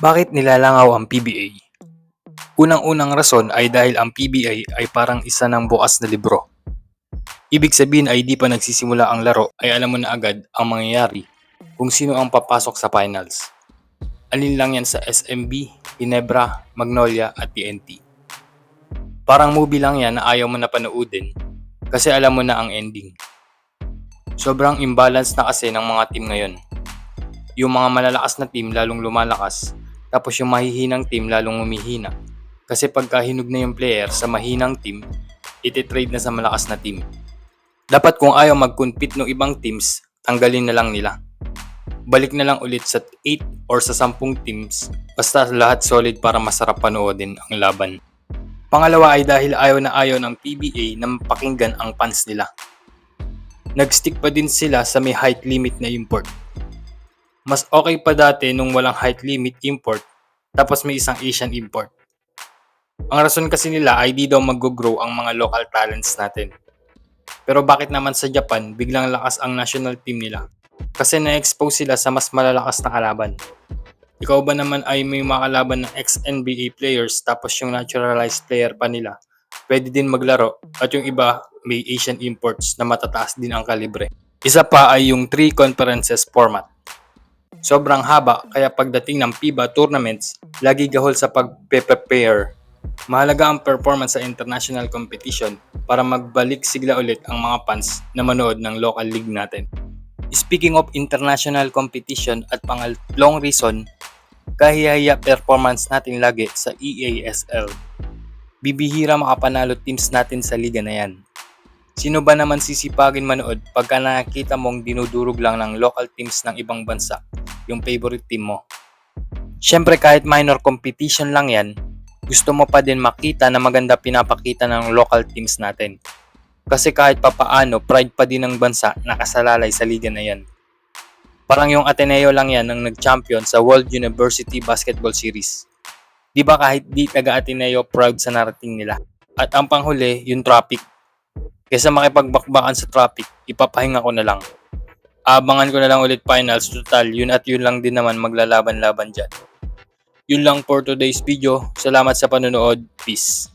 Bakit nilalangaw ang PBA? Unang-unang rason ay dahil ang PBA ay parang isa ng bukas na libro. Ibig sabihin ay di pa nagsisimula ang laro ay alam mo na agad ang mangyayari kung sino ang papasok sa finals. Alin lang yan sa SMB, Ginebra, Magnolia at TNT. Parang movie lang yan na ayaw mo na panoodin kasi alam mo na ang ending. Sobrang imbalance na kasi ng mga team ngayon. Yung mga malalakas na team lalong lumalakas, tapos yung mahihinang team lalong humihina. Kasi pagka hinug na yung player sa mahinang team, ititrade na sa malakas na team. Dapat kung ayaw mag-compete ng ibang teams, tanggalin na lang nila. Balik na lang ulit sa 8 or sa 10 teams, basta lahat solid para masarap panoodin ang laban. Pangalawa ay dahil ayaw na ayaw ng PBA na mapakinggan ang fans nila. Nag-stick pa din sila sa may height limit na import. Mas okay pa dati nung walang height limit import tapos may isang Asian import. Ang rason kasi nila ay di daw mag-grow ang mga local talents natin. Pero bakit naman sa Japan biglang lakas ang national team nila? Kasi na-expose sila sa mas malalakas na kalaban. Ikaw ba naman ay may makalaban ng ex-NBA players tapos yung naturalized player pa nila? Pwede din maglaro at yung iba may Asian imports na matataas din ang kalibre. Isa pa ay yung 3 conferences format. Sobrang haba kaya pagdating ng FIBA tournaments, lagi gahol sa pag-prepare. Mahalaga ang performance sa international competition para magbalik sigla ulit ang mga fans na manood ng local league natin. Speaking of international competition at pangalong reason, kahihiya performance natin lagi sa EASL. Bibihira makapanalo teams natin sa liga na yan. Sino ba naman sisipagin manood pagka nakikita mong dinudurog lang ng local teams ng ibang bansa, yung favorite team mo? Siyempre kahit minor competition lang yan, gusto mo pa din makita na maganda pinapakita ng local teams natin. Kasi kahit papaano, pride pa din ng bansa nakasalalay sa liga na yan. Parang yung Ateneo lang yan ang nag-champion sa World University Basketball Series. Di ba kahit di taga Ateneo proud sa narating nila? At ang panghuli, yung traffic. Kesa makipagbakbakan sa traffic, ipapahinga ko na lang. Abangan ko na lang ulit finals, total yun at yun lang din naman maglalaban-laban dyan. Yun lang for today's video. Salamat sa panonood. Peace.